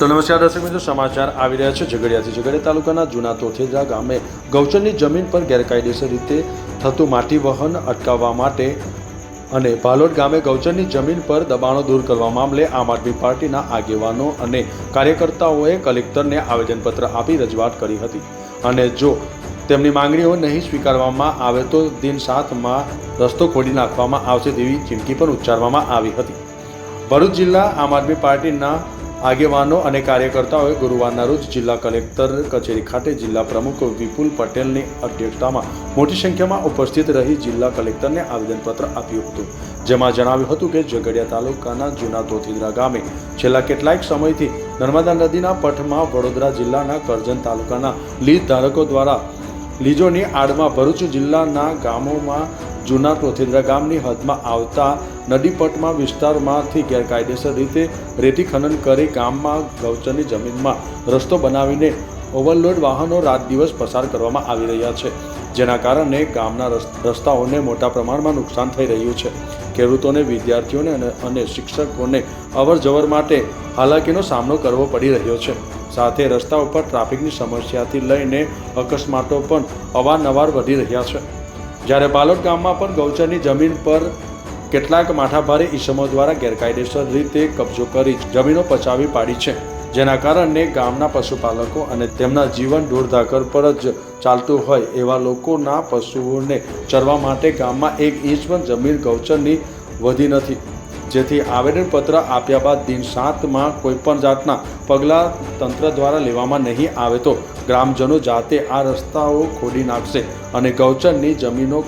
તો નમસ્કાર દર્શક મિત્રો, સમાચાર આવી રહ્યા છે ઝઘડિયાથી ઝઘડિયા તાલુકાના જૂના તોથેજા ગામે. ગૌચરની જમીન પર ગેરકાયદેસર રીતે થતું માટી વહન અટકાવવા માટે અને ભાલોડ ગામે ગૌચરની જમીન પર દબાણો દૂર કરવા મામલે આમ આદમી પાર્ટીના આગેવાનો અને કાર્યકર્તાઓએ કલેક્ટરને આવેદનપત્ર આપી રજૂઆત કરી હતી. અને જો તેમની માંગણીઓ નહીં સ્વીકારવામાં આવે તો દિન સાતમાં રસ્તો ખોલી નાખવામાં આવશે તેવી ચીમકી પણ ઉચ્ચારવામાં આવી હતી. ભરૂચ જિલ્લા આમ આદમી પાર્ટીના આગેવાનો અને કાર્યકર્તાઓએ ગુરુવારના રોજ જિલ્લા કલેક્ટર કચેરી ખાતે જિલ્લા પ્રમુખ વિપુલ પટેલની અધ્યક્ષતામાં મોટી સંખ્યામાં ઉપસ્થિત રહી જિલ્લા કલેક્ટરને આવેદનપત્ર આપ્યું હતું. જેમાં જણાવ્યું હતું કે ઝઘડિયા તાલુકાના જૂના તોથીદરા ગામે છેલ્લા કેટલાક સમયથી નર્મદા નદીના પટમાં વડોદરા જિલ્લાના કરજણ તાલુકાના લીજ ધારકો દ્વારા લીજોની આડમાં ભરૂચ જિલ્લાના ગામોમાં જૂના ટોથેદરા ગામની હદમાં આવતા નદીપટમાં વિસ્તારમાંથી ગેરકાયદેસર રીતે રેતી ખનન કરી ગામમાં ગૌચરની જમીનમાં રસ્તો બનાવીને ઓવરલોડ વાહનો રાત દિવસ પસાર કરવામાં આવી રહ્યા છે, જેના કારણે ગામના રસ- રસ્તાઓને મોટા પ્રમાણમાં નુકસાન થઈ રહ્યું છે. ખેડૂતોને, વિદ્યાર્થીઓને અને શિક્ષકોને અવરજવર માટે હાલાકીનો સામનો કરવો પડી રહ્યો છે. સાથે રસ્તા ઉપર ટ્રાફિકની સમસ્યાથી લઈને અકસ્માતો પણ અવારનવાર વધી રહ્યા છે. જ્યારે બાલોટ ગામમાં પણ ગૌચરની જમીન પર કેટલાક માઠાભારે ઈસમો દ્વારા ગેરકાયદેસર રીતે કબજો કરી જમીનો પચાવી પાડી છે. જેના કારણે ગામના પશુપાલકો અને તેમના જીવન ઢોરધાકર પર જ ચાલતું હોય એવા લોકોના પશુઓને ચરવા માટે ગામમાં એક ઇંચ પણ જમીન ગૌચરની વધી નથી. જેથી આવેદનપત્ર આપ્યા બાદ દિન સાતમાં કોઈપણ જાતના પગલાં તંત્ર દ્વારા લેવામાં નહીં આવે તો ગ્રામજનો જાતે આ રસ્તાઓ ખોદી નાખશે અને ગૌચરની જમીનો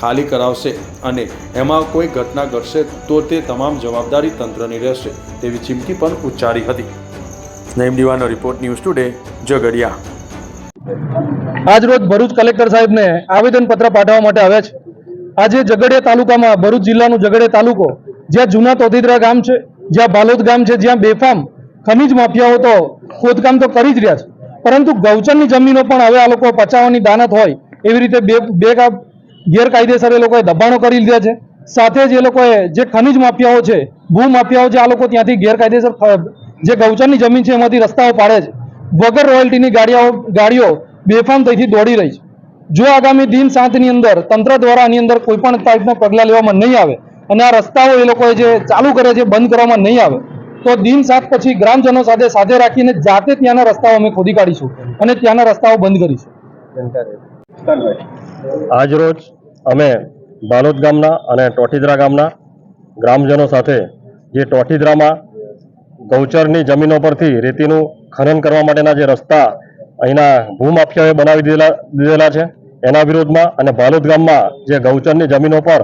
ખાલી કરાવશે અને એમાં કોઈ ઘટના ઘટશે તો તે તમામ જવાબદારી તંત્રની રહેશે તેવી ચીમકી પણ ઉચ્ચારી હતી. નઈમ દીવાનો રિપોર્ટ ન્યૂઝ ટુડે ઝઘડિયા. આજ રોજ ભરૂચ કલેક્ટર સાહેબને આવેદનપત્ર પાઠવવા માટે આવ્યા છે. આજે ઝઘડિયા તાલુકામાં ભરૂચ જિલ્લાનું ઝઘડિયા તાલુકો જ્યાં જૂના તોતીદરા ગામ છે જ્યાં બાલોદ ગામ છે જ્યાં બેફામ ખનીજ માફિયાઓ તો ખોદકામ તો કરી જ રહ્યા છે. પરંતુ ગૌચરની જમીનો પણ હવે આ લોકો પચાવવાની દાનત હોય એવી રીતે બે બે ગેરકાયદેસર એ લોકોએ દબાણો કરી લીધા છે. સાથે જ એ લોકોએ જે ખનિજ માફિયાઓ છે, ભૂ માફિયાઓ છે, આ લોકો ત્યાંથી ગેરકાયદેસર જે ગૌચરની જમીન છે એમાંથી રસ્તાઓ પાડે છે. વગર રોયલ્ટીની ગાડીઓ ગાડીઓ બેફામ થઈથી દોડી રહી છે. જો આગામી દિન સાતની અંદર તંત્ર દ્વારા આની અંદર કોઈ પણ ટાઈપના પગલાં લેવામાં નહીં આવે અને આ રસ્તાઓ એ લોકોએ જે ચાલુ કરે છે, બંધ કરવામાં નહીં આવે તો દિન સાત પછી ગ્રામજનો સાથે સાથે રાખીને જાતે ત્યાંના રસ્તાઓ અમે ખોદી કાઢીશું અને ત્યાંના રસ્તાઓ બંધ કરીશું. આજ રોજ અમે બાલોદ ગામના અને ટોટીદરા ગામના ગ્રામજનો સાથે જે ટોટીદરામાં ગૌચરની જમીનો પરથી રેતીનું ખનન કરવા માટેના જે રસ્તા અહીંના ભૂમાફિયાઓએ બનાવી દીધેલા દીધેલા છે, એના વિરોધમાં અને બાલોદ ગામમાં જે ગૌચરની જમીનો પર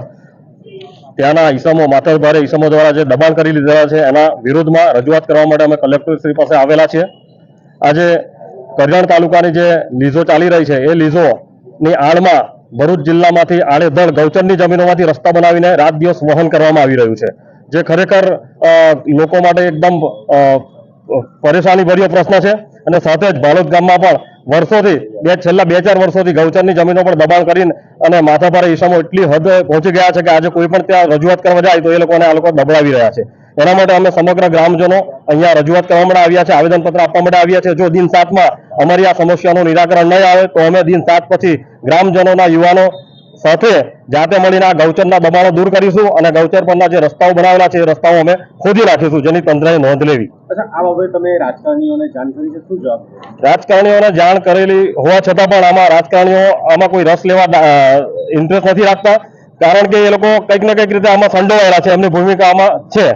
ત્યાંના ઈસમો માથાભારે ઈસમો દ્વારા જે દબાણ કરી લીધેલા છે, એના વિરોધમાં રજૂઆત કરવા માટે અમે કલેક્ટર શ્રી પાસે આવેલા છીએ. આજે કરજણ તાલુકાની જે લીઝો ચાલી રહી છે, એ લીઝોની આડમાં ભરૂચ જિલ્લામાંથી આડેધડ ગૌચરની જમીનોમાંથી રસ્તા બનાવીને રાત દિવસ વહન કરવામાં આવી રહ્યું છે. જે ખરેખર લોકો માટે એકદમ પરેશાની ભર્યો પ્રશ્ન છે. અને સાથે જ ભાલોદ ગામમાં પણ વર્ષોથી, બે, છેલ્લા બે, ચાર વર્ષોથી ગૌચરની જમીનો પર દબાણ કરીને અને માથાભારે ઈસમો એટલી હદ પહોંચી ગયા છે કે આજે કોઈ પણ ત્યાં રજૂઆત કરવા જાય તો એ લોકોને આ લોકો દબડાવી રહ્યા છે. એના માટે અમે સમગ્ર ગ્રામજનો અહીંયા રજૂઆત કરવા માટે આવ્યા છે, આવેદનપત્ર આપવા માટે આવ્યા છે. જો દિન સાતમાં અમારી આ સમસ્યાનું નિરાકરણ નહીં આવે, તો અમે દિન સાત પછી ગ્રામજનોના યુવાનો સાથે જાતે મળીને આ ગૌચરના દબાણો દૂર કરીશું અને ગૌચર પરના જે રસ્તાઓ બનાવેલા છે, એ રસ્તાઓ અમે ખોદી નાખીશું. જેની તંત્રએ નોંધ લેવી. આ બાબતે તમે રાજકારણીઓને જાણ કરી છે, શું જવાબ? રાજકારણીઓને જાણ કરેલી હોવા છતાં પણ આમાં રાજકારણીઓ આમાં કોઈ રસ લેવા ઇન્ટરેસ્ટ નથી રાખતા. કારણ કે એ લોકો કંઈક ને કંઈક રીતે આમાં સંડોવાયેલા છે. એમની ભૂમિકા આમાં છે.